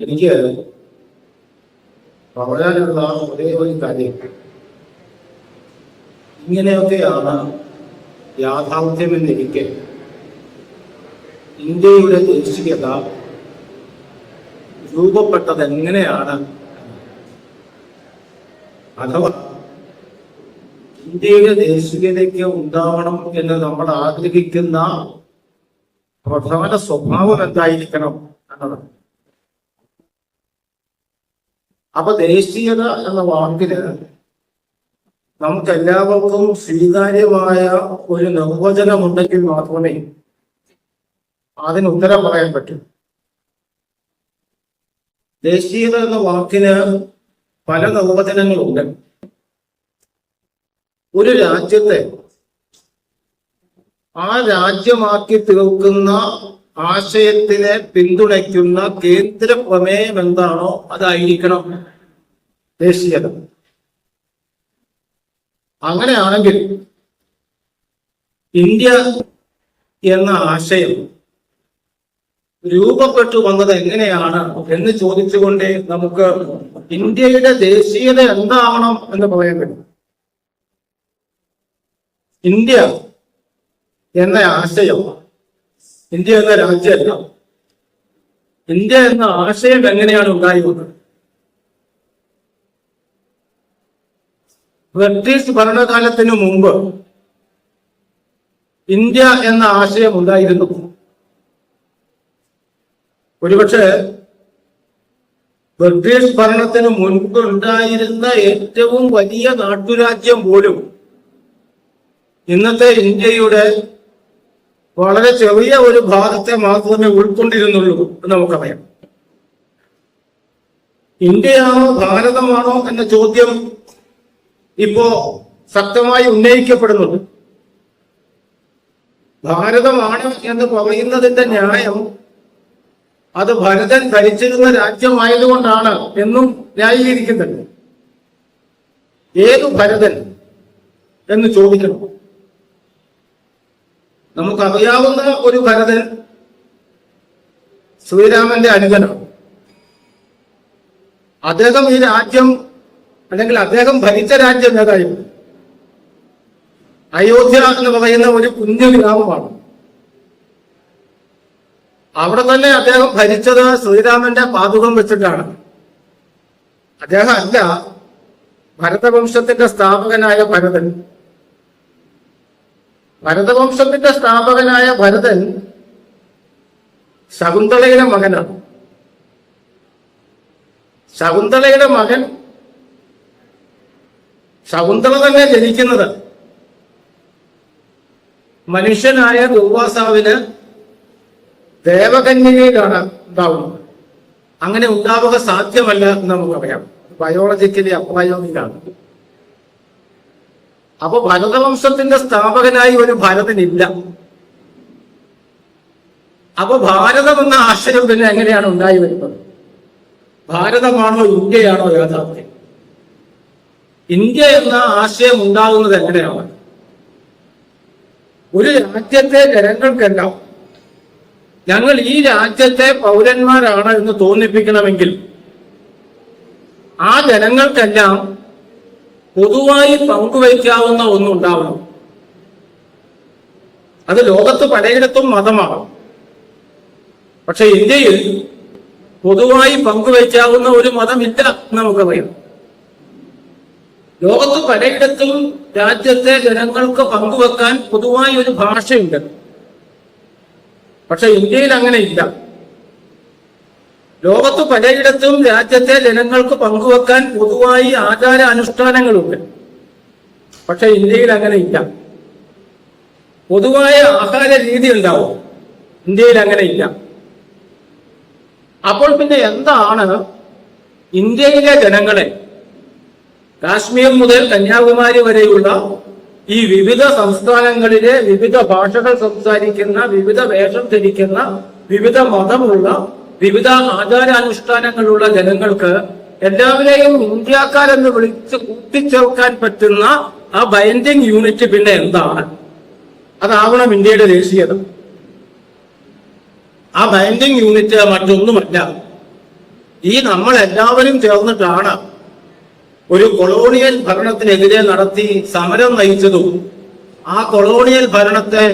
എനിക്ക് പറയാനുള്ള ഒരേ ഒരു കാര്യം. ഇങ്ങനെയൊക്കെയാണ് യാഥാർത്ഥ്യമെന്നിരിക്കെ ഇന്ത്യയുടെ ദേശീയത രൂപപ്പെട്ടത് എങ്ങനെയാണ് അഥവാ ഇന്ത്യയുടെ ദേശീയതയ്ക്ക് ഉണ്ടാവണം എന്ന് നമ്മൾ ആഗ്രഹിക്കുന്ന പ്രധാന സ്വഭാവം എന്തായിരിക്കണം എന്നതാണ് അപ്പൊ ദേശീയത എന്ന വാക്കിന് നമുക്ക് എല്ലാവർക്കും സ്വീകാര്യമായ ഒരു നിർവചനമുണ്ടെങ്കിൽ മാത്രമേ അതിന് ഉത്തരം പറയാൻ പറ്റൂ. ദേശീയത എന്ന വാക്കിന് പല നിർവചനങ്ങളുണ്ട്. ഒരു രാജ്യത്തെ ആ രാജ്യമാക്കി തീർക്കുന്ന ആശയത്തിനെ പിന്തുണയ്ക്കുന്ന കേന്ദ്ര പ്രമേയം എന്താണോ അതായിരിക്കണം ദേശീയത. അങ്ങനെയാണെങ്കിൽ ഇന്ത്യ എന്ന ആശയം രൂപപ്പെട്ടു വന്നത് എങ്ങനെയാണ് എന്ന് ചോദിച്ചുകൊണ്ട് നമുക്ക് ഇന്ത്യയുടെ ദേശീയത എന്താവണം എന്ന് പറയാൻ ഇന്ത്യ എന്ന ആശയം ഇന്ത്യ എന്ന രാജ്യമല്ല ഇന്ത്യ എന്ന ആശയം എങ്ങനെയാണ് ഉണ്ടായി വന്നത്? ബ്രിട്ടീഷ് ഭരണകാലത്തിനു മുമ്പ് ഇന്ത്യ എന്ന ആശയം ഉണ്ടായിരുന്നു. ഒരുപക്ഷെ ബ്രിട്ടീഷ് ഭരണത്തിന് മുൻപ് ഉണ്ടായിരുന്ന ഏറ്റവും വലിയ നാട്ടുരാജ്യം പോലും ഇന്നത്തെ ഇന്ത്യയുടെ വളരെ ചെറിയ ഒരു ഭാഗത്തെ മാത്രമേ ഉൾക്കൊണ്ടിരുന്നുള്ളൂ എന്ന് നമുക്കറിയാം. ഇന്ത്യയാണോ ഭാരതമാണോ എന്ന ചോദ്യം ഇപ്പോ ശക്തമായി ഉന്നയിക്കപ്പെടുന്നുണ്ട് ഭാരതമാണ് എന്ന് പറയുന്നതിന്റെ ന്യായം അത് ഭരതൻ ഭരിച്ചിരുന്ന രാജ്യമായതുകൊണ്ടാണ് എന്നും ന്യായീകരിക്കുന്നുണ്ട്. ഏതു ഭരതൻ എന്ന് ചോദിക്കണം. നമുക്കറിയാവുന്ന ഒരു ഭരതൻ ശ്രീരാമന്റെ അനുജനാണ്. അദ്ദേഹം ഈ രാജ്യം അല്ലെങ്കിൽ അദ്ദേഹം ഭരിച്ച രാജ്യം ഏതായിരുന്നു? അയോധ്യ എന്ന് പറയുന്ന ഒരു കുഞ്ഞു ഗ്രാമമാണ്. അവിടെ തന്നെ അദ്ദേഹം ഭരിച്ചത് ശ്രീരാമന്റെ പാതുകം വെച്ചിട്ടാണ്. അദ്ദേഹം അല്ല ഭരതവംശത്തിന്റെ സ്ഥാപകനായ ഭരതൻ. ഭരതവംശത്തിന്റെ സ്ഥാപകനായ ഭരതൻ ശകുന്തളയുടെ മകനാണ്. ശകുന്തളയുടെ മകൻ ശകുന്തള തന്നെ ജനിക്കുന്നത് മനുഷ്യനായ ദുർവാസാവിന് ദേവകന്യകയിലാണ് ഉണ്ടാവുന്നത്. അങ്ങനെ ഉണ്ടാവുക സാധ്യമല്ല എന്ന് നമുക്കറിയാം ബയോളജിക്കലി അപ്രായോഗികമാണ് അപ്പൊ ഭരതവംശത്തിന്റെ സ്ഥാപകനായി ഒരു ഭരതനില്ല. അപ്പൊ ഭാരതം എന്ന ആശയം പിന്നെ എങ്ങനെയാണ് ഉണ്ടായി വരുന്നത്? ഭാരതമാണോ ഇന്ത്യയാണോ യാഥാർത്ഥ്യം? ഇന്ത്യ എന്ന ആശയം ഉണ്ടാകുന്നത് എങ്ങനെയാണ്? ഒരു രാജ്യത്തെ ജനങ്ങൾക്കെല്ലാം ഞങ്ങൾ ഈ രാജ്യത്തെ പൗരന്മാരാണ് എന്ന് തോന്നിപ്പിക്കണമെങ്കിൽ ആ ജനങ്ങൾക്കെല്ലാം പൊതുവായി പങ്കുവയ്ക്കാവുന്ന ഒന്നുണ്ടാവണം. അത് ലോകത്ത് പലയിടത്തും മതമാണ് പക്ഷെ ഇന്ത്യയിൽ പൊതുവായി പങ്കുവയ്ക്കാവുന്ന ഒരു മതമില്ല എന്ന് നമുക്കറിയാം ലോകത്ത് പലയിടത്തും രാജ്യത്തെ ജനങ്ങൾക്ക് പങ്കുവെക്കാൻ പൊതുവായി ഒരു ഭാഷയുണ്ട്. പക്ഷെ ഇന്ത്യയിൽ അങ്ങനെ ഇല്ല. ലോകത്ത് പലയിടത്തും രാജ്യത്തെ ജനങ്ങൾക്ക് പങ്കുവെക്കാൻ പൊതുവായി ആചാര അനുഷ്ഠാനങ്ങളുണ്ട് പക്ഷെ ഇന്ത്യയിൽ അങ്ങനെ ഇല്ല. പൊതുവായ ആഹാര രീതി ഉണ്ടാവും. ഇന്ത്യയിൽ അങ്ങനെ ഇല്ല. അപ്പോൾ പിന്നെ എന്താണ് ഇന്ത്യയിലെ ജനങ്ങളെ? കാശ്മീർ മുതൽ കന്യാകുമാരി വരെയുള്ള ഈ വിവിധ സംസ്ഥാനങ്ങളിലെ വിവിധ ഭാഷകൾ സംസാരിക്കുന്ന വിവിധ വേഷം ധരിക്കുന്ന വിവിധ മതമുള്ള വിവിധ ആചാരാനുഷ്ഠാനങ്ങളുള്ള ജനങ്ങൾക്ക് എല്ലാവരെയും ഇന്ത്യക്കാരെന്ന് വിളിച്ച് കൂട്ടിച്ചേർക്കാൻ പറ്റുന്ന ആ ബൈൻഡിങ് യൂണിറ്റ് പിന്നെ എന്താണ്? അതാവണം ഇന്ത്യയുടെ ദേശീയത. ആ ബൈൻഡിങ് യൂണിറ്റ് മറ്റൊന്നുമല്ല. ഈ നമ്മൾ എല്ലാവരും ചേർന്നിട്ടാണ് ഒരു കൊളോണിയൽ ഭരണത്തിനെതിരെ നടത്തി സമരം നയിച്ചതും ആ കൊളോണിയൽ ഭരണത്തെ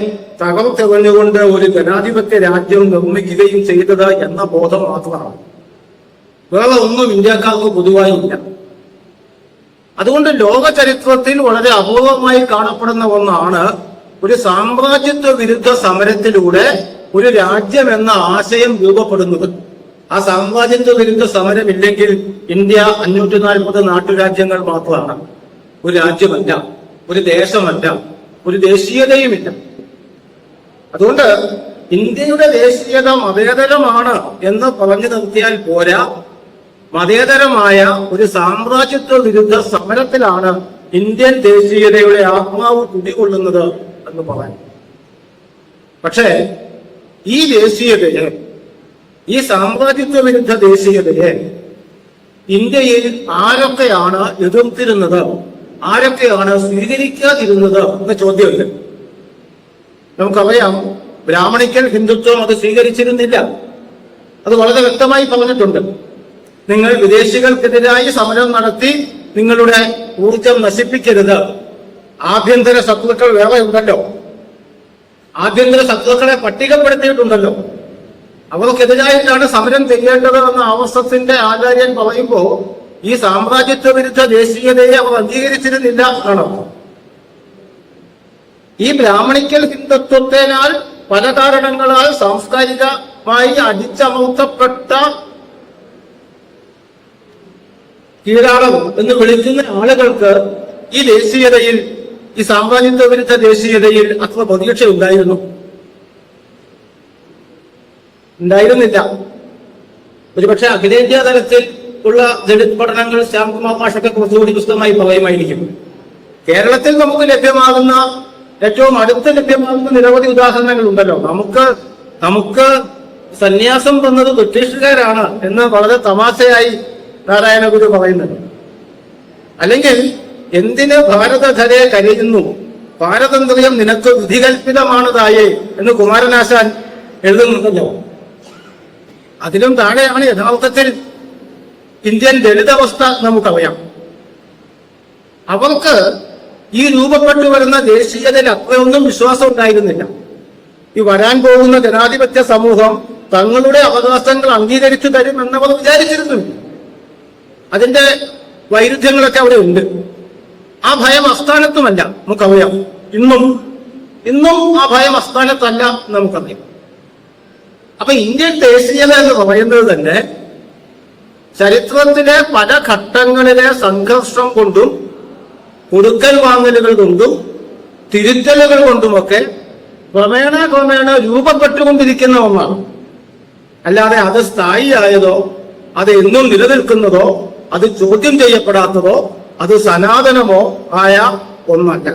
തകർത്തെറിഞ്ഞുകൊണ്ട് ഒരു ജനാധിപത്യ രാജ്യം നിർമ്മിക്കുകയും ചെയ്തത് എന്ന ബോധം മാത്രമാണ്. വേറെ ഒന്നും ഇന്ത്യക്കാർക്ക് പൊതുവായി ഇല്ല. അതുകൊണ്ട് ലോക ചരിത്രത്തിൽ വളരെ അപൂർവമായി കാണപ്പെടുന്ന ഒന്നാണ് ഒരു സാമ്രാജ്യത്വ വിരുദ്ധ സമരത്തിലൂടെ ഒരു രാജ്യം എന്ന ആശയം രൂപപ്പെടുന്നത്. ആ സാമ്രാജ്യത്വ വിരുദ്ധ സമരമില്ലെങ്കിൽ ഇന്ത്യ അഞ്ഞൂറ്റി നാൽപ്പത് നാട്ടുരാജ്യങ്ങൾ മാത്രമാണ്. ഒരു രാജ്യമല്ല ഒരു ദേശമല്ല ഒരു ദേശീയതയുമില്ല. അതുകൊണ്ട് ഇന്ത്യയുടെ ദേശീയത മതേതരമാണ് എന്ന് പറഞ്ഞു നിർത്തിയാൽ പോരാ. മതേതരമായ ഒരു സാമ്രാജ്യത്വ വിരുദ്ധ സമരത്തിലാണ് ഇന്ത്യൻ ദേശീയതയുടെ ആത്മാവ് കുടികൊള്ളുന്നത് എന്ന് പറയാം. പക്ഷേ ഈ ദേശീയതയെ ഈ സാമ്രാജ്യത്വ വിരുദ്ധ ദേശീയതയെ ഇന്ത്യയിൽ ആരൊക്കെയാണ് എതിർത്തിരുന്നത്? ആരൊക്കെയാണ് സ്വീകരിക്കാതിരുന്നത്? എന്ന ചോദ്യമുണ്ട്. നമുക്കറിയാം ബ്രാഹ്മണിക്കൽ ഹിന്ദുത്വം അത് സ്വീകരിച്ചിരുന്നില്ല. അത് വളരെ വ്യക്തമായി പറഞ്ഞിട്ടുണ്ട്. നിങ്ങൾ വിദേശികൾക്കെതിരായി സമരം നടത്തി നിങ്ങളുടെ ഊർജം നശിപ്പിക്കരുത്. ആഭ്യന്തര ശത്രുക്കൾ വേറെ ഉണ്ടല്ലോ. ആഭ്യന്തര ശത്രുക്കളെ പട്ടികപ്പെടുത്തിയിട്ടുണ്ടല്ലോ. അവർക്കെതിരായിട്ടാണ് സമരം ചെയ്യേണ്ടത് എന്ന ആവശ്യത്തിന്റെ ആചാര്യൻ പറയുമ്പോ ഈ സാമ്രാജ്യത്വ വിരുദ്ധ ദേശീയതയെ അവർ അംഗീകരിച്ചിരുന്നില്ല ആണോ ഈ ബ്രാഹ്മണിക്കൽ ഹിന്ദുത്വത്തിനാൽ പല കാരണങ്ങളാൽ സാംസ്കാരികമായി അടിച്ചമർത്തപ്പെട്ട കീഴാളം എന്ന് വിളിക്കുന്ന ആളുകൾക്ക് ഈ ദേശീയതയിൽ ഈ സാമ്രാജ്യത്വ വിരുദ്ധ ദേശീയതയിൽ അത്ര പ്രതീക്ഷ ഉണ്ടായിരുന്നു ഉണ്ടായിരുന്നില്ല. ഒരുപക്ഷെ അഖിലേന്ത്യാ തലത്തിൽ ഉള്ള ദളിത് പഠനങ്ങൾ ശ്യാംകുമാർ മാഷൊക്കെ കുറച്ചുകൂടി പുസ്തകമായി പറയുമായിരിക്കും. കേരളത്തിൽ നമുക്ക് ലഭ്യമാകുന്ന ഏറ്റവും അടുത്ത് ലഭ്യമാകുന്ന നിരവധി ഉദാഹരണങ്ങൾ ഉണ്ടല്ലോ നമുക്ക് നമുക്ക് സന്യാസം തന്നത് ബ്രിട്ടീഷുകാരാണ് എന്ന് വളരെ തമാശയായി നാരായണ ഗുരു പറയുന്നത് അല്ലെങ്കിൽ എന്തിന് ഭാരതധരെ കരയുന്നു? പാരതന്ത്ര്യം നിനക്ക് വിധികൽപ്പിതമാണ് തായേ എന്ന് കുമാരനാശാൻ എഴുതുന്നുണ്ടല്ലോ. അതിലും താഴെയാണ് യഥാർത്ഥത്തിൽ ഇന്ത്യൻ ദളിതവസ്ഥ നമുക്കറിയാം. അവർക്ക് ഈ രൂപപ്പെട്ടു വരുന്ന ദേശീയതയിൽ അത്രയൊന്നും വിശ്വാസം ഉണ്ടായിരുന്നില്ല. ഈ വരാൻ പോകുന്ന ജനാധിപത്യ സമൂഹം തങ്ങളുടെ അവകാശങ്ങൾ അംഗീകരിച്ചു തരും എന്നവർ വിചാരിച്ചിരുന്നു. അതിന്റെ വൈരുദ്ധ്യങ്ങളൊക്കെ അവിടെ ഉണ്ട്. ആ ഭയം അസ്ഥാനത്തുമല്ല നമുക്കറിയാം. ഇന്നും ഇന്നും ആ ഭയം അസ്ഥാനത്തല്ല നമുക്കറിയാം. അപ്പൊ ഇന്ത്യൻ ദേശീയത എന്ന് പറയുന്നത് തന്നെ ചരിത്രത്തിലെ പല ഘട്ടങ്ങളിലെ സംഘർഷം കൊണ്ടും കൊടുക്കൽ വാങ്ങലുകൾ കൊണ്ടും തിരുത്തലുകൾ കൊണ്ടുമൊക്കെ ക്രമേണ ക്രമേണ രൂപപ്പെട്ടുകൊണ്ടിരിക്കുന്ന ഒന്നാണ് അല്ലാതെ അത് സ്ഥായിയായതോ അത് എന്നും നിലനിൽക്കുന്നതോ അത് ചോദ്യം ചെയ്യപ്പെടാത്തതോ അത് സനാതനമോ ആയ ഒന്നല്ല.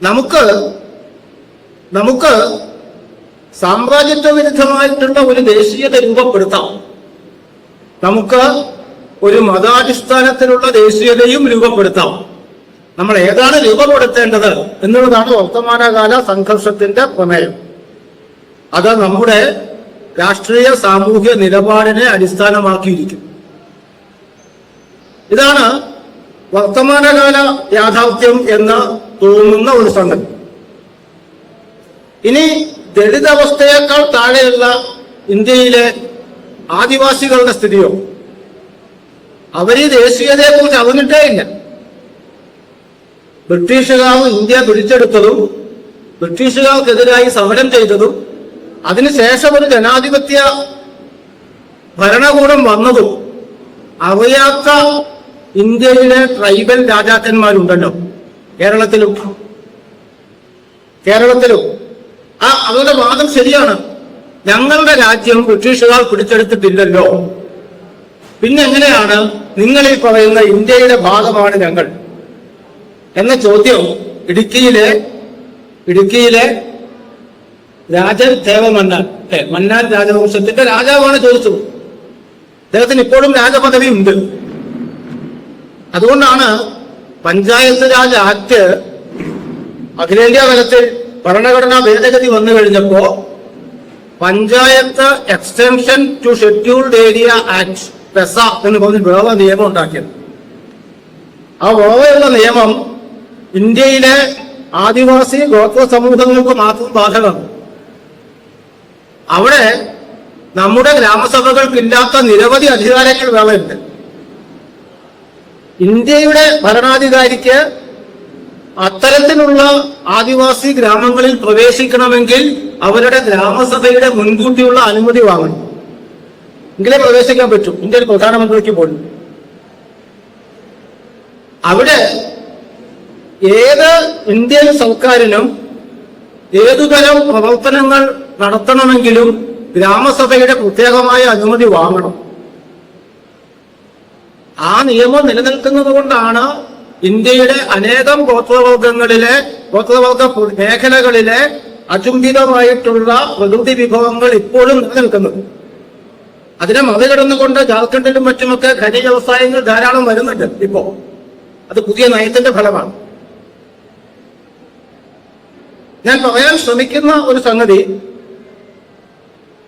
നമുക്ക് നമുക്ക് സാമ്രാജ്യത്വ വിരുദ്ധമായിട്ടുള്ള ഒരു ദേശീയത രൂപപ്പെടുത്താം. നമുക്ക് ഒരു മതാടിസ്ഥാനത്തിലുള്ള ദേശീയതയും രൂപപ്പെടുത്താം. നമ്മൾ ഏതാണ് രൂപപ്പെടുത്തേണ്ടത് എന്നുള്ളതാണ് വർത്തമാനകാല സംഘർഷത്തിന്റെ പ്രമേയം. അത് നമ്മുടെ രാഷ്ട്രീയ സാമൂഹ്യ നിലപാടിനെ അടിസ്ഥാനമാക്കിയിരിക്കും. ഇതാണ് വർത്തമാനകാല യാഥാർത്ഥ്യം എന്ന് തോന്നുന്ന ഒരു സംഗതി. ഇനി ദളിതവസ്ഥയേക്കാൾ താഴെയുള്ള ഇന്ത്യയിലെ ആദിവാസികളുടെ സ്ഥിതിയോ? അവർ ഈ ദേശീയതയെക്കുറിച്ച് അറിഞ്ഞിട്ടേ ഇല്ല ബ്രിട്ടീഷുകാർ ഇന്ത്യ പിടിച്ചെടുത്തതും ബ്രിട്ടീഷുകാർക്കെതിരായി സമരം ചെയ്തതും അതിനുശേഷം ഒരു ജനാധിപത്യ ഭരണകൂടം വന്നതും അറിയാത്ത ഇന്ത്യയിലെ ട്രൈബൽ രാജാക്കന്മാരുണ്ടല്ലോ. കേരളത്തിലും കേരളത്തിലും. ആ അവരുടെ വാദം ശരിയാണ്. ഞങ്ങളുടെ രാജ്യം ബ്രിട്ടീഷുകാർ പിടിച്ചെടുത്തിട്ടില്ലല്ലോ. പിന്നെ എങ്ങനെയാണ് നിങ്ങൾ ഈ പറയുന്ന ഇന്ത്യയുടെ ഭാഗമാണ് ഞങ്ങൾ എന്ന ചോദ്യം ഇടുക്കിയിലെ ഇടുക്കിയിലെ രാജൻ ദേവമന്നാൻ ഏ, മന്നാൻ രാജവംശത്തിന്റെ രാജാവാണ് ചോദിച്ചത്. അദ്ദേഹത്തിന് ഇപ്പോഴും രാജപദവി ഉണ്ട്. അതുകൊണ്ടാണ് പഞ്ചായത്ത് രാജ് ആക്ട് അഖിലേന്ത്യാ തലത്തിൽ ഭരണഘടനാ ഭേദഗതി വന്നു കഴിഞ്ഞപ്പോ panchayat extension to scheduled area act PESA എന്ന് പറഞ്ഞ് വേറെ നിയമം ഉണ്ടാക്കിയത്. ആ വേറെയുള്ള നിയമം ഇന്ത്യയിലെ ആദിവാസി ഗോത്ര സമൂഹങ്ങൾക്ക് മാത്രം ബാധകമാണ്. അവിടെ നമ്മുടെ ഗ്രാമസഭകൾക്കില്ലാത്ത നിരവധി അധികാരങ്ങൾ വേറെയുണ്ട്. ഇന്ത്യയുടെ ഭരണാധികാരിക്ക് അത്തരത്തിലുള്ള ആദിവാസി ഗ്രാമങ്ങളിൽ പ്രവേശിക്കണമെങ്കിൽ അവരുടെ ഗ്രാമസഭയുടെ മുൻകൂട്ടിയുള്ള അനുമതി വാങ്ങണം. എങ്കിലേ പ്രവേശിക്കാൻ പറ്റും. ഇന്ത്യയിൽ പ്രധാനമന്ത്രിക്ക് പോലും. അവിടെ ഏത് ഇന്ത്യൻ സർക്കാരിനും ഏതുതരം പ്രവർത്തനങ്ങൾ നടത്തണമെങ്കിലും ഗ്രാമസഭയുടെ പ്രത്യേകമായ അനുമതി വാങ്ങണം. ആ നിയമം നിലനിൽക്കുന്നത് കൊണ്ടാണ് ഇന്ത്യയുടെ അനേകം ഗോത്രവർഗങ്ങളിലെ ഗോത്രവർഗ മേഖലകളിലെ അചുംബിതമായിട്ടുള്ള പ്രകൃതി വിഭവങ്ങൾ ഇപ്പോഴും നിലനിൽക്കുന്നത്. അതിനെ മറികടന്നുകൊണ്ട് ജാർഖണ്ഡിലും മറ്റുമൊക്കെ ഖനി വ്യവസായങ്ങൾ ധാരാളം വരുന്നുണ്ട് ഇപ്പോ. അത് പുതിയ നയത്തിന്റെ ഫലമാണ്. ഞാൻ പറയാൻ ശ്രമിക്കുന്ന ഒരു സംഗതി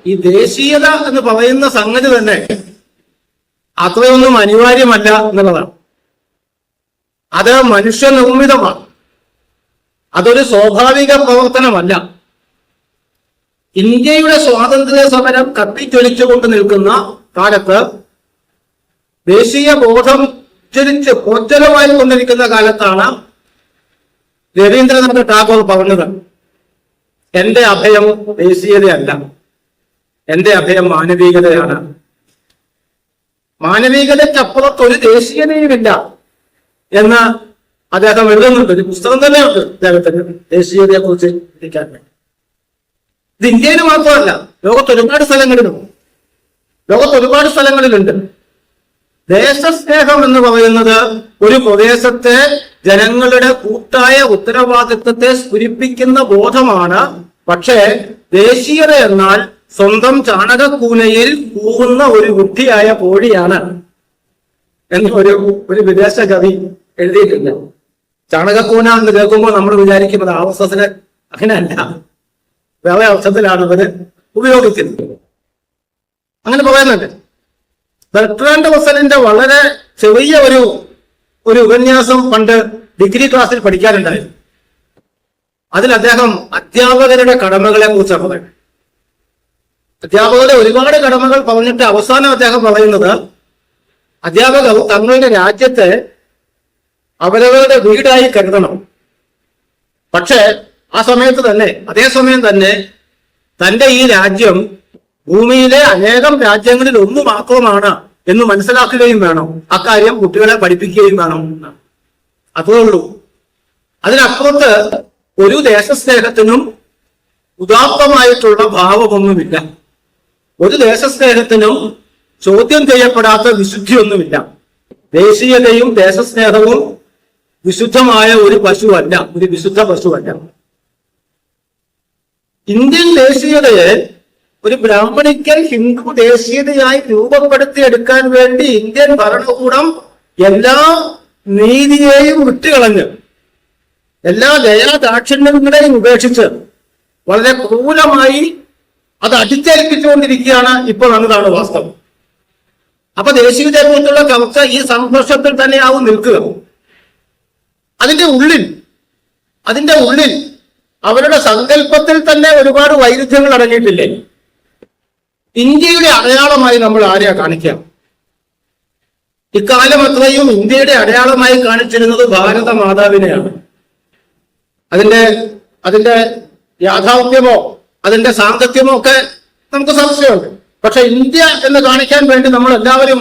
ഈ ദേശീയത എന്ന് പറയുന്ന സംഗതി തന്നെ അത്രയൊന്നും അനിവാര്യമല്ല എന്നുള്ളതാണ്. അത് മനുഷ്യനിർമ്മിതമാണ്. അതൊരു സ്വാഭാവിക പ്രവർത്തനമല്ല. ഇന്ത്യയുടെ സ്വാതന്ത്ര്യ സമരം കത്തിച്ചൊലിച്ചുകൊണ്ട് നിൽക്കുന്ന കാലത്ത് ദേശീയ ബോധം ഉച്ചരിച്ച് പ്രോജ്വലമായി കൊണ്ടിരിക്കുന്ന കാലത്താണ് രവീന്ദ്രനാഥ് ടാഗോർ പറഞ്ഞത് എന്റെ അഭയം ദേശീയതയല്ല എന്റെ അഭയം മാനവികതയാണ്. മാനവികതയ്ക്കപ്പുറത്ത് ഒരു ദേശീയതയുമില്ല എന്ന് അദ്ദേഹം എഴുതുന്നുണ്ട്. ഒരു പുസ്തകം തന്നെയുണ്ട് അദ്ദേഹത്തിന് ദേശീയതയെ കുറിച്ച് ചിന്തിക്കാൻ വേണ്ടി. ഇത് ഇന്ത്യയിൽ മാത്രമല്ല ലോകത്ത് ഒരുപാട് സ്ഥലങ്ങളിലും ലോകത്ത് ഒരുപാട് സ്ഥലങ്ങളിലുണ്ട്. ദേശസ്നേഹം എന്ന് പറയുന്നത് ഒരു പ്രദേശത്തെ ജനങ്ങളുടെ കൂട്ടായ ഉത്തരവാദിത്വത്തെ സ്ഫുരിപ്പിക്കുന്ന ബോധമാണ്. പക്ഷേ ദേശീയത എന്നാൽ സ്വന്തം ചാണകക്കൂനയിൽ കൂവുന്ന ഒരു ബുദ്ധിയായ കോഴിയാണ് എന്ന് ഒരു ഒരു വിദേശ കവി എഴുതിയിട്ടുണ്ട്. ചാണകക്കൂന എന്ന് കേൾക്കുമ്പോൾ നമ്മൾ വിചാരിക്കുന്നത് ആർ എസ് അങ്ങനെയല്ല. വേറെ അർത്ഥത്തിലാണ് അവർ ഉപയോഗിക്കുന്നത്. അങ്ങനെ പറയുന്നുണ്ട്. ബർട്രാൻഡ് വസലിന്റെ വളരെ ചെറിയ ഒരു ഒരു ഉപന്യാസം പണ്ട് ഡിഗ്രി ക്ലാസ്സിൽ പഠിക്കാറുണ്ടായിരുന്നു. അതിൽ അദ്ദേഹം അധ്യാപകരുടെ കടമകളെ കുറിച്ചാണ് പറയുന്നത്. അധ്യാപകരുടെ ഒരുപാട് കടമകൾ പറഞ്ഞിട്ട് അവസാനം അദ്ദേഹം പറയുന്നത് അധ്യാപകർ തങ്ങളുടെ രാജ്യത്തെ അവരവരുടെ വീടായി കരുതണം. പക്ഷേ ആ സമയത്ത് തന്നെ അതേസമയം തന്നെ തന്റെ ഈ രാജ്യം ഭൂമിയിലെ അനേകം രാജ്യങ്ങളിൽ ഒന്ന് മാത്രമാണ് എന്ന് മനസ്സിലാക്കുകയും വേണം. അക്കാര്യം കുട്ടികളെ പഠിപ്പിക്കുകയും വേണം. അതേ ഉള്ളൂ. അതിനപ്പുറത്ത് ഒരു ദേശസ്നേഹത്തിനും ഉദാത്തമായിട്ടുള്ള ഭാവമൊന്നുമില്ല. ഒരു ദേശസ്നേഹത്തിനും ചോദ്യം ചെയ്യപ്പെടാത്ത വിശുദ്ധിയൊന്നുമില്ല. ദേശീയതയും ദേശസ്നേഹവും വിശുദ്ധമായ ഒരു പശുവല്ല ഒരു വിശുദ്ധ പശുവല്ല. ഇന്ത്യൻ ദേശീയതയെ ഒരു ബ്രാഹ്മണിക്കൽ ഹിന്ദു ദേശീയതയായി രൂപപ്പെടുത്തിയെടുക്കാൻ വേണ്ടി ഇന്ത്യൻ ഭരണകൂടം എല്ലാ നീതിയെയും വിട്ടുകളഞ്ഞ്. എല്ലാ ദയാദാക്ഷിണ്യങ്ങളെയും ഉപേക്ഷിച്ച് വളരെ ക്രൂരമായി അത് അടിച്ചേൽപ്പിച്ചുകൊണ്ടിരിക്കുകയാണ് ഇപ്പോൾ എന്നതാണ് വാസ്തവം. അപ്പൊ ദേശീയതയെക്കുറിച്ചുള്ള ചർച്ച ഈ സംഘർഷത്തിൽ തന്നെയാവും നിൽക്കുക. അതിന്റെ ഉള്ളിൽ അതിന്റെ ഉള്ളിൽ അവരുടെ സങ്കല്പത്തിൽ തന്നെ ഒരുപാട് വൈരുദ്ധ്യങ്ങൾ അടങ്ങിയിട്ടില്ലേ? ഇന്ത്യയുടെ അടയാളമായി നമ്മൾ ആരെയാ കാണിക്കാം ഇക്കാലം അത്രയും ഇന്ത്യയുടെ അടയാളമായി കാണിച്ചിരുന്നത് ഭാരത മാതാവിനെയാണ്. അതിന്റെ അതിന്റെ യാഥാർത്ഥ്യമോ അതിന്റെ സാങ്കത്യമോ ഒക്കെ നമുക്ക് സംശയമുണ്ട്. പക്ഷെ ഇന്ത്യ എന്ന് കാണിക്കാൻ വേണ്ടി നമ്മൾ എല്ലാവരും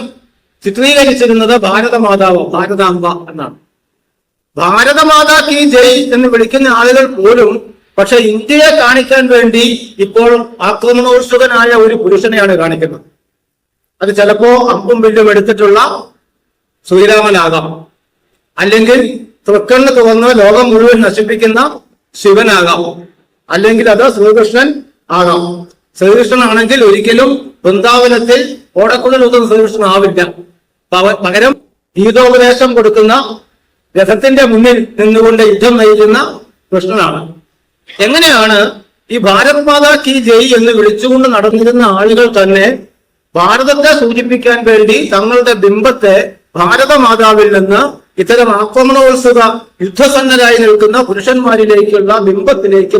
ചിത്രീകരിച്ചിരുന്നത് ഭാരത മാതാവോ ഭാരതാംബ എന്നാണ്. ഭാരതമാതാ കി ജയ് എന്ന് വിളിക്കുന്ന ആളുകൾ പോലും പക്ഷെ ഇന്ത്യയെ കാണിക്കാൻ വേണ്ടി ഇപ്പോൾ ആക്രമണോത്സുകനായ ഒരു പുരുഷനെയാണ് കാണിക്കുന്നത്. അത് ചിലപ്പോ അമ്പും വില്ലും എടുത്തിട്ടുള്ള ശ്രീരാമനാകാം. അല്ലെങ്കിൽ തൃക്കണ്ണ് തുറന്ന് ലോകം മുഴുവൻ നശിപ്പിക്കുന്ന ശിവനാകാം. അല്ലെങ്കിൽ അത് ശ്രീകൃഷ്ണൻ ആകാം. ശ്രീകൃഷ്ണൻ ആണെങ്കിൽ ഒരിക്കലും വൃന്ദാവനത്തിൽ ഓടക്കുള്ളിൽ ഒന്നും ശ്രീകൃഷ്ണൻ ആവില്ല. പകരം ഗീതോപദേശം കൊടുക്കുന്ന രഥത്തിന്റെ മുന്നിൽ നിന്നുകൊണ്ട് യുദ്ധം നയിക്കുന്ന കൃഷ്ണനാണ്. എങ്ങനെയാണ് ഈ ഭാരത് മാതാ കി ജയ് എന്ന് വിളിച്ചുകൊണ്ട് നടന്നിരുന്ന ആളുകൾ തന്നെ ഭാരതത്തെ സൂചിപ്പിക്കാൻ വേണ്ടി തങ്ങളുടെ ബിംബത്തെ ഭാരതമാതാവിൽ നിന്ന് ഇത്തരം ആക്രമണോത്സുക യുദ്ധസന്നരായി നിൽക്കുന്ന പുരുഷന്മാരിലേക്കുള്ള ബിംബത്തിലേക്ക്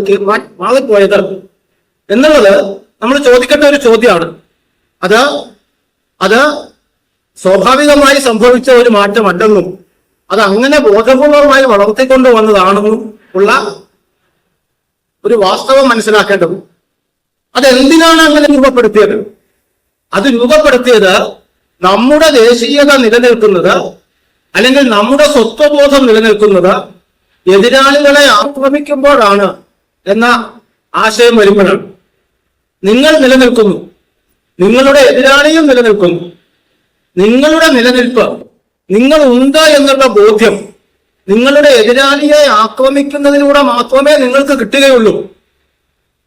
മാറിപ്പോയത്. എന്നുള്ളത് നമ്മൾ ചോദിക്കേണ്ട ഒരു ചോദ്യമാണ്. അത് അത് സ്വാഭാവികമായി സംഭവിച്ച ഒരു മാറ്റമല്ലെന്നും അത് അങ്ങനെ ബോധപൂർവമായി വളർത്തിക്കൊണ്ടു വന്നതാണെന്നും ഉള്ള ഒരു വാസ്തവം മനസ്സിലാക്കേണ്ടത് അതെന്തിനാണ് അങ്ങനെ രൂപപ്പെടുത്തിയത്? അത് രൂപപ്പെടുത്തിയത് നമ്മുടെ ദേശീയത നിലനിൽക്കുന്നത് അല്ലെങ്കിൽ നമ്മുടെ സ്വത്വബോധം നിലനിൽക്കുന്നത് എതിരാളികളെ ആക്രമിക്കുമ്പോഴാണ് എന്ന ആശയം വരുമ്പോഴാണ്. നിങ്ങൾ നിലനിൽക്കുന്നു. നിങ്ങളുടെ എതിരാളിയും നിലനിൽക്കുന്നു. നിങ്ങളുടെ നിലനിൽപ്പ് നിങ്ങൾ ഉണ്ട് എന്നുള്ള ബോധ്യം നിങ്ങളുടെ എതിരാളിയെ ആക്രമിക്കുന്നതിലൂടെ മാത്രമേ നിങ്ങൾക്ക് കിട്ടുകയുള്ളൂ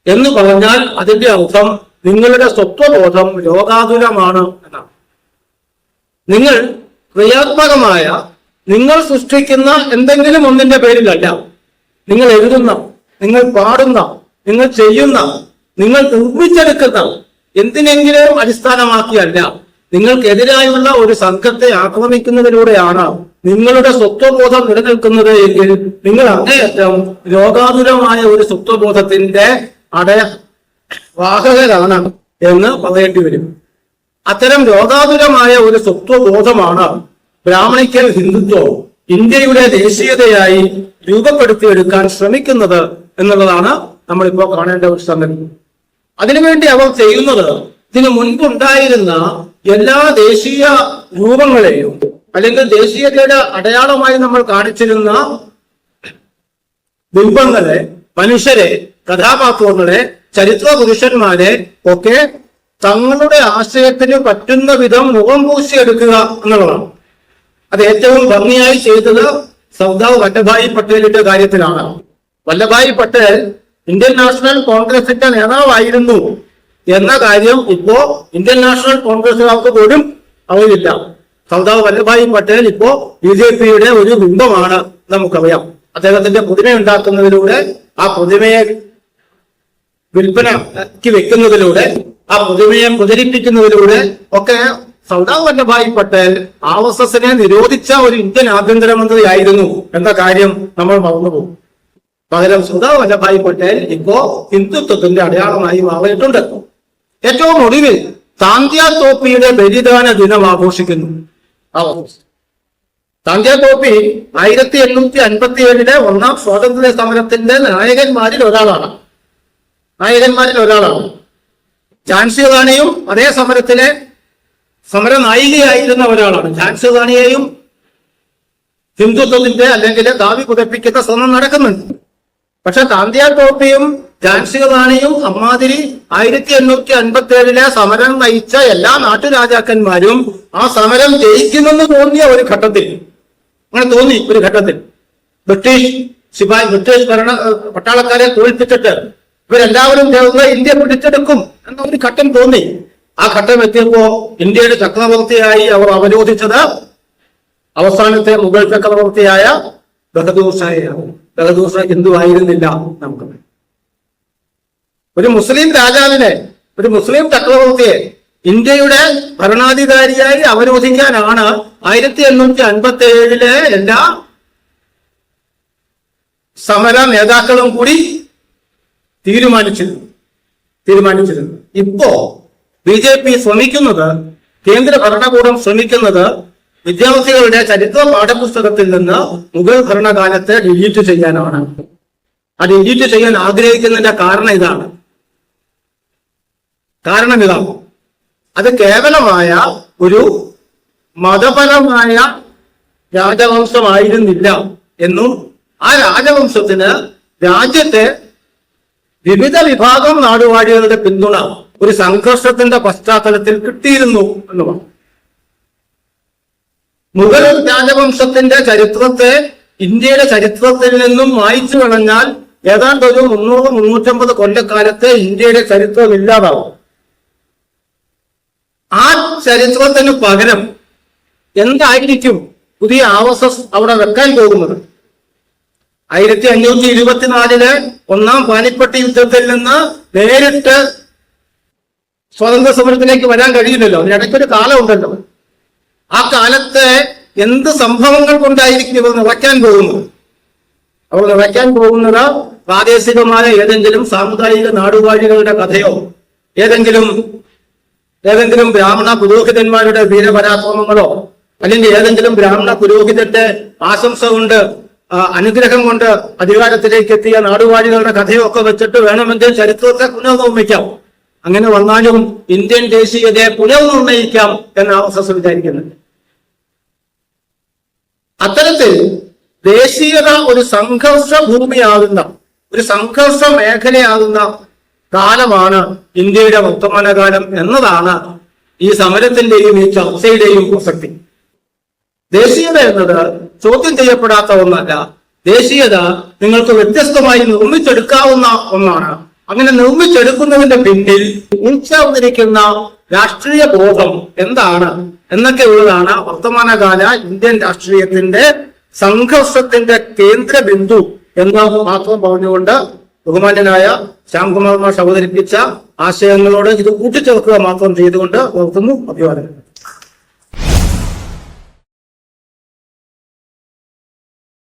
എന്ന് പറഞ്ഞാൽ അതിന്റെ അർത്ഥം നിങ്ങളുടെ സ്വത്വബോധം രോഗാതുരമാണ് എന്നാണ്. നിങ്ങൾ ക്രിയാത്മകമായ നിങ്ങൾ സൃഷ്ടിക്കുന്ന എന്തെങ്കിലും ഒന്നിന്റെ പേരിലല്ല. നിങ്ങൾ എഴുതുന്ന നിങ്ങൾ പാടുന്ന നിങ്ങൾ ചെയ്യുന്ന നിങ്ങൾ നിർമ്മിച്ചെടുക്കുന്ന എന്തിനെങ്കിലും അടിസ്ഥാനമാക്കിയല്ല. നിങ്ങൾക്കെതിരായുള്ള ഒരു സംഘത്തെ ആക്രമിക്കുന്നതിലൂടെയാണ് നിങ്ങളുടെ സ്വത്വബോധം നിലനിൽക്കുന്നത് എങ്കിൽ നിങ്ങൾ അങ്ങേയറ്റം രോഗാതുരമായ ഒരു സ്വത്വബോധത്തിന്റെ അടയ വാഹകരാണ് എന്ന് പറയേണ്ടി വരും. അത്തരം രോഗാതുരമായ ഒരു സ്വത്വബോധമാണ് ബ്രാഹ്മണിക്കൽ ഹിന്ദുത്വം ഇന്ത്യയുടെ ദേശീയതയായി രൂപപ്പെടുത്തിയെടുക്കാൻ ശ്രമിക്കുന്നത് എന്നുള്ളതാണ് നമ്മളിപ്പോ കാണേണ്ട ഒരു സംഗതി. അതിനുവേണ്ടി അവർ ചെയ്യുന്നത് ഇതിനു മുൻപുണ്ടായിരുന്ന എല്ലാ ദേശീയ രൂപങ്ങളെയും അല്ലെങ്കിൽ ദേശീയതയുടെ അടയാളമായി നമ്മൾ കാണിച്ചിരുന്ന ബിംബങ്ങളെ മനുഷ്യരെ കഥാപാത്രങ്ങളെ ചരിത്ര പുരുഷന്മാരെ ഒക്കെ തങ്ങളുടെ ആശയത്തിന് പറ്റുന്ന വിധം മുഖം പൂശിയെടുക്കുക എന്നുള്ളതാണ്. അത് ഏറ്റവും ഭംഗിയായി ചെയ്തത് സർദാർ വല്ലഭായി പട്ടേലിന്റെ കാര്യത്തിലാണ്. വല്ലഭായി പട്ടേൽ ഇന്ത്യൻ നാഷണൽ കോൺഗ്രസിന്റെ നേതാവായിരുന്നു. എന്ന കാര്യം ഇപ്പോ ഇന്ത്യൻ നാഷണൽ കോൺഗ്രസുകാർക്ക് പോലും അറിയില്ല. സർദാർ വല്ലഭായി പട്ടേൽ ഇപ്പോ ബി ജെ പിയുടെ ഒരു ബിംബമാണ് നമുക്കറിയാം. അദ്ദേഹത്തിന്റെ പ്രതിമ ഉണ്ടാക്കുന്നതിലൂടെ ആ പ്രതിമയെ വിൽപ്പനയ്ക്ക് വെക്കുന്നതിലൂടെ ആ പ്രതിമയെ പ്രചരിപ്പിക്കുന്നതിലൂടെ ഒക്കെ സർദാർ വല്ലഭായ് പട്ടേൽ ആർ എസ് എസിനെ നിരോധിച്ച ഒരു ഇന്ത്യൻ ആഭ്യന്തരമന്ത്രിയായിരുന്നു എന്ന കാര്യം നമ്മൾ മറന്നുപോകും. പകരം സർദാർ വല്ലഭായ് പട്ടേൽ ഇപ്പോ ഹിന്ദുത്വത്തിന്റെ അടയാളമായി മാറിയിട്ടുണ്ട്. ഏറ്റവും ഒടുവിൽ താന്ത്യ തോപ്പിയുടെ ബലിദാന ദിനം ആഘോഷിക്കുന്നു. താന്ത്യ ടോപ്പി ആയിരത്തി എണ്ണൂറ്റി അൻപത്തി ഏഴിലെ ഒന്നാം സ്വാതന്ത്ര്യ സമരത്തിന്റെ നായകന്മാരിൽ ഒരാളാണ്. നായകന്മാരിൽ ഒരാളാണ്. ഝാൻസി റാണിയും അതേ സമരത്തിലെ സമര നായികയായിരുന്ന ഒരാളാണ്. ഝാൻസി റാണിയെയും ഹിന്ദുത്വത്തിന്റെ അല്ലെങ്കിൽ ദാവി പുതപ്പിക്കുന്ന സ്വന്തം നടക്കുന്നുണ്ട്. പക്ഷെ താന്ത്യ ടോപ്പിയും ഝാൻസി റാണിയും അമ്മാതിരി ആയിരത്തി എണ്ണൂറ്റി അൻപത്തി ഏഴിലെ സമരം നയിച്ച എല്ലാ നാട്ടുരാജാക്കന്മാരും ആ സമരം ജയിക്കുമെന്ന് തോന്നിയ ഒരു ഘട്ടത്തിൽ. അങ്ങനെ തോന്നി ഒരു ഘട്ടത്തിൽ. ബ്രിട്ടീഷ് സിപായി ബ്രിട്ടീഷ് ഭരണ പട്ടാളക്കാരെ തോൽപ്പിച്ചിട്ട് ഇവരെല്ലാവരും ചേർന്ന് ഇന്ത്യ പിടിച്ചെടുക്കും എന്ന ഒരു ഘട്ടം തോന്നി. ആ ഘട്ടം എത്തിയപ്പോ ഇന്ത്യയുടെ ചക്രവർത്തിയായി അവർ അവരോധിച്ചത് അവസാനത്തെ മുഗൾ ചക്രവർത്തിയായ ബഹദൂർ ഷായാണ് ബഹദൂർ ഷാ ഹിന്ദു ആയിരുന്നില്ല നമുക്ക്. ഒരു മുസ്ലിം രാജാവിനെ ഒരു മുസ്ലിം ചക്രവർത്തിയെ ഇന്ത്യയുടെ ഭരണാധികാരിയായി അവരോധിക്കാനാണ് ആയിരത്തി എണ്ണൂറ്റി അൻപത്തി ഏഴിലെ എല്ലാ സമര നേതാക്കളും കൂടി തീരുമാനിച്ചിരുന്നു. തീരുമാനിച്ചിരുന്നു. ഇപ്പോ ബി ജെ പി ശ്രമിക്കുന്നത് കേന്ദ്ര ഭരണകൂടം ശ്രമിക്കുന്നത് വിദ്യാർത്ഥികളുടെ ചരിത്ര പാഠപുസ്തകത്തിൽ നിന്ന് മുഗൾ ഭരണകാലത്തെ ഡിലീറ്റ് ചെയ്യാനാണ്. ആ ഡിലീറ്റ് ചെയ്യാൻ ആഗ്രഹിക്കുന്നതിന്റെ കാരണം ഇതാണ്. കാരണം ഇതാകും അത് കേവലമായ ഒരു മതപരമായ രാജവംശമായിരുന്നില്ല എന്നും ആ രാജവംശത്തിന് രാജ്യത്തെ വിവിധ വിഭാഗം നാടുവാഴികളുടെ പിന്തുണ ഒരു സംഘർഷത്തിന്റെ പശ്ചാത്തലത്തിൽ കിട്ടിയിരുന്നു എന്ന് പറഞ്ഞു മുഗൾ രാജവംശത്തിന്റെ ചരിത്രത്തെ ഇന്ത്യയുടെ ചരിത്രത്തിൽ നിന്നും മായ്ച്ചു കളഞ്ഞാൽ ഏതാണ്ട് ഒരു മുന്നൂറ് മുന്നൂറ്റമ്പത് കൊല്ലക്കാലത്തെ ഇന്ത്യയുടെ ചരിത്രം ഇല്ലാതാവും ആ ചരിത്രത്തിന് പകരം എന്തായിരിക്കും പുതിയ എസ് അവിടെ വെക്കാൻ പോകുന്നത്? ആയിരത്തി അഞ്ഞൂറ്റി ഇരുപത്തിനാലിൽ ഒന്നാം പാനിപ്പട്ടി യുദ്ധത്തിൽ നിന്ന് നേരിട്ട് സ്വതന്ത്ര സമരത്തിലേക്ക് വരാൻ കഴിയില്ലല്ലോ. അതിനിടയ്ക്കൊരു കാലമുണ്ടല്ലോ. ആ കാലത്തെ എന്ത് സംഭവങ്ങൾ കൊണ്ടായിരിക്കും ഇവർ നിറയ്ക്കാൻ പോകുന്നത്? അവർ നിറയ്ക്കാൻ പോകുന്നത് പ്രാദേശികമായ ഏതെങ്കിലും സാമുദായിക നാടുവാഴികളുടെ കഥയോ ഏതെങ്കിലും ഏതെങ്കിലും ബ്രാഹ്മണ പുരോഹിതന്മാരുടെ വീരപരാക്രമങ്ങളോ അല്ലെങ്കിൽ ഏതെങ്കിലും ബ്രാഹ്മണ പുരോഹിതന്റെ ആശംസ കൊണ്ട് അനുഗ്രഹം കൊണ്ട് അധികാരത്തിലേക്ക് എത്തിയ നാടുവാഴികളുടെ കഥയൊക്കെ വെച്ചിട്ട് വേണമെങ്കിൽ ചരിത്രത്തെ പുനർനിർമ്മിക്കാം. അങ്ങനെ വന്നാലും ഇന്ത്യൻ ദേശീയതയെ പുനർനിർണയിക്കാം എന്ന് എസ് എസ് വിചാരിക്കുന്നുണ്ട്. അത്തരത്തിൽ ദേശീയത ഒരു സംഘർഷ ഭൂമിയാകുന്ന ഒരു സംഘർഷ മേഖലയാകുന്ന കാലമാണ് ഇന്ത്യയുടെ വർത്തമാനകാലം എന്നതാണ് ഈ സമരത്തിന്റെയും ഈ ചർച്ചയുടെയും പ്രസക്തി. ദേശീയത എന്നത് ചോദ്യം ചെയ്യപ്പെടാത്ത ഒന്നല്ല. ദേശീയത നിങ്ങൾക്ക് വ്യത്യസ്തമായി നിർമ്മിച്ചെടുക്കാവുന്ന ഒന്നാണ്. അങ്ങനെ നിർമ്മിച്ചെടുക്കുന്നതിന്റെ പിന്നിൽ ഉൾച്ചേർന്നിരിക്കുന്ന രാഷ്ട്രീയ ബോധം എന്താണ് എന്നൊക്കെ ഉള്ളതാണ് വർത്തമാനകാല ഇന്ത്യൻ രാഷ്ട്രീയത്തിന്റെ സംഘർഷത്തിന്റെ കേന്ദ്ര ബിന്ദു എന്ന് മാത്രം പറഞ്ഞുകൊണ്ട് ബഹുമാന്യനായ ശ്യാംകുമാർ അവതരിപ്പിച്ച ആശയങ്ങളോട് ഇത് കൂട്ടിച്ചേർക്കുക മാത്രം ചെയ്തുകൊണ്ട് ഓർക്കുന്നു അഭിവാദനം